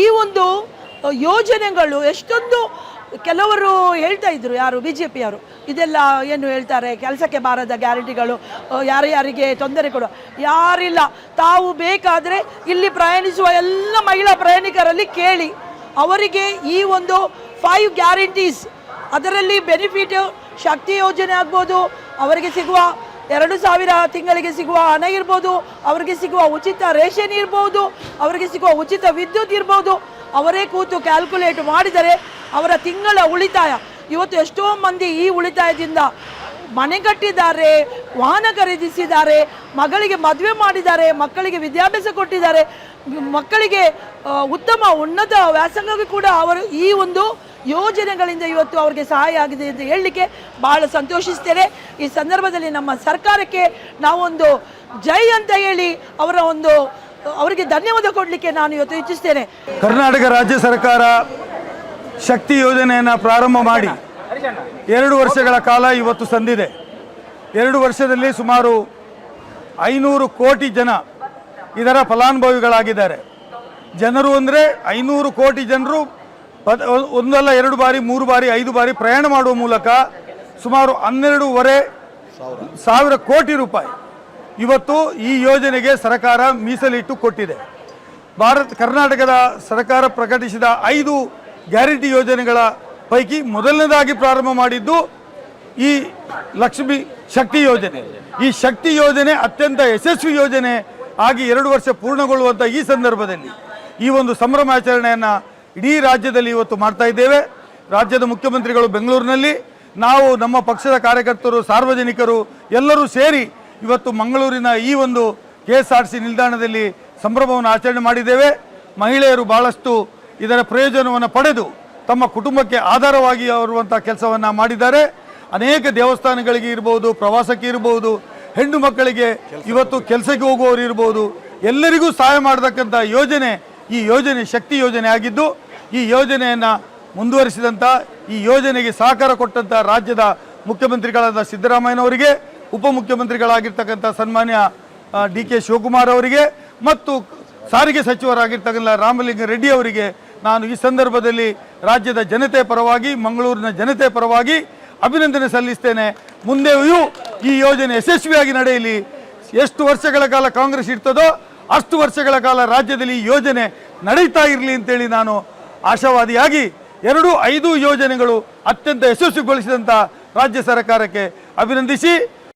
ಈ ಒಂದು ಯೋಜನೆಗಳು ಎಷ್ಟೊಂದು ಕೆಲವರು ಹೇಳ್ತಾ ಇದ್ರು, ಯಾರು ಬಿ ಜೆ ಪಿಯವರು ಇದೆಲ್ಲ ಏನು ಹೇಳ್ತಾರೆ, ಕೆಲಸಕ್ಕೆ ಬಾರದ ಗ್ಯಾರಂಟಿಗಳು ಯಾರು ಯಾರಿಗೆ ತೊಂದರೆ ಕೊಡುವ ಯಾರಿಲ್ಲ, ತಾವು ಬೇಕಾದರೆ ಇಲ್ಲಿ ಪ್ರಯಾಣಿಸುವ ಎಲ್ಲ ಮಹಿಳಾ ಪ್ರಯಾಣಿಕರಲ್ಲಿ ಕೇಳಿ. ಅವರಿಗೆ ಈ ಒಂದು ಫೈವ್ ಗ್ಯಾರಂಟೀಸ್ ಅದರಲ್ಲಿ ಬೆನಿಫಿಟ್ ಶಕ್ತಿ ಯೋಜನೆ ಆಗ್ಬೋದು, ಅವರಿಗೆ ಸಿಗುವ ಎರಡು ಸಾವಿರ ತಿಂಗಳಿಗೆ ಸಿಗುವ ಹಣ ಇರ್ಬೋದು, ಅವರಿಗೆ ಸಿಗುವ ಉಚಿತ ರೇಷನ್ ಇರ್ಬೋದು, ಅವರಿಗೆ ಸಿಗುವ ಉಚಿತ ವಿದ್ಯುತ್ ಇರ್ಬೋದು. ಅವರೇ ಕೂತು ಕ್ಯಾಲ್ಕುಲೇಟ್ ಮಾಡಿದರೆ ಅವರ ತಿಂಗಳ ಉಳಿತಾಯ. ಇವತ್ತು ಎಷ್ಟೋ ಮಂದಿ ಈ ಉಳಿತಾಯದಿಂದ ಮನೆ ಕಟ್ಟಿದ್ದಾರೆ, ವಾಹನ ಖರೀದಿಸಿದ್ದಾರೆ, ಮಗಳಿಗೆ ಮದುವೆ ಮಾಡಿದ್ದಾರೆ, ಮಕ್ಕಳಿಗೆ ವಿದ್ಯಾಭ್ಯಾಸ ಕೊಟ್ಟಿದ್ದಾರೆ, ಮಕ್ಕಳಿಗೆ ಉತ್ತಮ ಉನ್ನತ ವ್ಯಾಸಂಗಕ್ಕೆ ಕೂಡ ಅವರು ಈ ಒಂದು ಯೋಜನೆಗಳಿಂದ ಇವತ್ತು ಅವರಿಗೆ ಸಹಾಯ ಆಗಿದೆ ಅಂತ ಹೇಳಲಿಕ್ಕೆ ಬಹಳ ಸಂತೋಷಿಸ್ತೇನೆ. ಈ ಸಂದರ್ಭದಲ್ಲಿ ನಮ್ಮ ಸರ್ಕಾರಕ್ಕೆ ನಾವೊಂದು ಜೈ ಅಂತ ಹೇಳಿ ಅವರ ಒಂದು, ಅವರಿಗೆ ಧನ್ಯವಾದ ಕೊಡಲಿಕ್ಕೆ ನಾನು ಇವತ್ತು ಇಚ್ಛಿಸ್ತೇನೆ. ಕರ್ನಾಟಕ ರಾಜ್ಯ ಸರ್ಕಾರ ಶಕ್ತಿ ಯೋಜನೆಯನ್ನು ಪ್ರಾರಂಭ ಮಾಡಿ ಎರಡು ವರ್ಷಗಳ ಕಾಲ ಇವತ್ತು ಸಂದಿದೆ. ಎರಡು ವರ್ಷದಲ್ಲಿ ಸುಮಾರು ಐನೂರು ಕೋಟಿ ಜನ ಇದರ ಫಲಾನುಭವಿಗಳಾಗಿದ್ದಾರೆ. ಜನರು ಅಂದರೆ ಐನೂರು ಕೋಟಿ ಜನರು ಒಂದಲ್ಲ ಎರಡು ಬಾರಿ, ಮೂರು ಬಾರಿ, ಐದು ಬಾರಿ ಪ್ರಯಾಣ ಮಾಡುವ ಮೂಲಕ ಸುಮಾರು ಹನ್ನೆರಡೂವರೆ ಸಾವಿರ ಕೋಟಿ ರೂಪಾಯಿ ಇವತ್ತು ಈ ಯೋಜನೆಗೆ ಸರ್ಕಾರ ಮೀಸಲಿಟ್ಟು ಕೊಟ್ಟಿದೆ. ಭಾರತ, ಕರ್ನಾಟಕದ ಸರ್ಕಾರ ಪ್ರಕಟಿಸಿದ ಐದು ಗ್ಯಾರಂಟಿ ಯೋಜನೆಗಳ ಪೈಕಿ ಮೊದಲನೇದಾಗಿ ಪ್ರಾರಂಭ ಮಾಡಿದ್ದು ಈ ಲಕ್ಷ್ಮಿ ಶಕ್ತಿ ಯೋಜನೆ. ಈ ಶಕ್ತಿ ಯೋಜನೆ ಅತ್ಯಂತ ಯಶಸ್ವಿ ಯೋಜನೆ ಆಗಿ ಎರಡು ವರ್ಷ ಪೂರ್ಣಗೊಳ್ಳುವಂಥ ಈ ಸಂದರ್ಭದಲ್ಲಿ ಈ ಒಂದು ಸಂಭ್ರಮಾಚರಣೆಯನ್ನು ಇಡೀ ರಾಜ್ಯದಲ್ಲಿ ಇವತ್ತು ಮಾಡ್ತಾ ಇದ್ದೇವೆ. ರಾಜ್ಯದ ಮುಖ್ಯಮಂತ್ರಿಗಳು ಬೆಂಗಳೂರಿನಲ್ಲಿ, ನಾವು ನಮ್ಮ ಪಕ್ಷದ ಕಾರ್ಯಕರ್ತರು, ಸಾರ್ವಜನಿಕರು ಎಲ್ಲರೂ ಸೇರಿ ಇವತ್ತು ಮಂಗಳೂರಿನ ಈ ಒಂದು ಕೆ ನಿಲ್ದಾಣದಲ್ಲಿ ಸಂಭ್ರಮವನ್ನು ಆಚರಣೆ ಮಾಡಿದ್ದೇವೆ. ಮಹಿಳೆಯರು ಬಹಳಷ್ಟು ಇದರ ಪ್ರಯೋಜನವನ್ನು ಪಡೆದು ತಮ್ಮ ಕುಟುಂಬಕ್ಕೆ ಆಧಾರವಾಗಿ ಅವರುವಂಥ ಕೆಲಸವನ್ನು ಮಾಡಿದ್ದಾರೆ. ಅನೇಕ ದೇವಸ್ಥಾನಗಳಿಗೆ ಇರ್ಬೋದು, ಪ್ರವಾಸಕ್ಕೆ ಇರ್ಬೋದು, ಹೆಣ್ಣು ಮಕ್ಕಳಿಗೆ ಇವತ್ತು ಕೆಲಸಕ್ಕೆ ಹೋಗುವವರು ಇರ್ಬೋದು, ಎಲ್ಲರಿಗೂ ಸಹಾಯ ಮಾಡತಕ್ಕಂಥ ಯೋಜನೆ, ಈ ಯೋಜನೆ ಶಕ್ತಿ ಯೋಜನೆ ಆಗಿದ್ದು ಈ ಯೋಜನೆಯನ್ನು ಮುಂದುವರಿಸಿದಂಥ ಈ ಯೋಜನೆಗೆ ಸಹಕಾರ ಕೊಟ್ಟಂಥ ರಾಜ್ಯದ ಮುಖ್ಯಮಂತ್ರಿಗಳಾದ ಸಿದ್ದರಾಮಯ್ಯನವರಿಗೆ, ಉಪಮುಖ್ಯಮಂತ್ರಿಗಳಾಗಿರ್ತಕ್ಕಂಥ ಸನ್ಮಾನ್ಯ ಡಿ ಕೆ ಶಿವಕುಮಾರ್ ಅವರಿಗೆ ಮತ್ತು ಸಾರಿಗೆ ಸಚಿವರಾಗಿರ್ತಕ್ಕಂಥ ರಾಮಲಿಂಗ ರೆಡ್ಡಿ ಅವರಿಗೆ ನಾನು ಈ ಸಂದರ್ಭದಲ್ಲಿ ರಾಜ್ಯದ ಜನತೆ ಪರವಾಗಿ, ಮಂಗಳೂರಿನ ಜನತೆ ಪರವಾಗಿ ಅಭಿನಂದನೆ ಸಲ್ಲಿಸ್ತೇನೆ. ಮುಂದೆಯೂ ಈ ಯೋಜನೆ ಯಶಸ್ವಿಯಾಗಿ ನಡೆಯಲಿ. ಎಷ್ಟು ವರ್ಷಗಳ ಕಾಲ ಕಾಂಗ್ರೆಸ್ ಇರ್ತದೋ ಅಷ್ಟು ವರ್ಷಗಳ ಕಾಲ ರಾಜ್ಯದಲ್ಲಿ ಈ ಯೋಜನೆ ನಡೀತಾ ಇರಲಿ ಅಂತೇಳಿ ನಾನು ಆಶಾವಾದಿಯಾಗಿ ಎರಡು ಐದು ಯೋಜನೆಗಳು ಅತ್ಯಂತ ಯಶಸ್ವಿಗೊಳಿಸಿದಂಥ ರಾಜ್ಯ ಸರ್ಕಾರಕ್ಕೆ ಅಭಿನಂದಿಸಿ.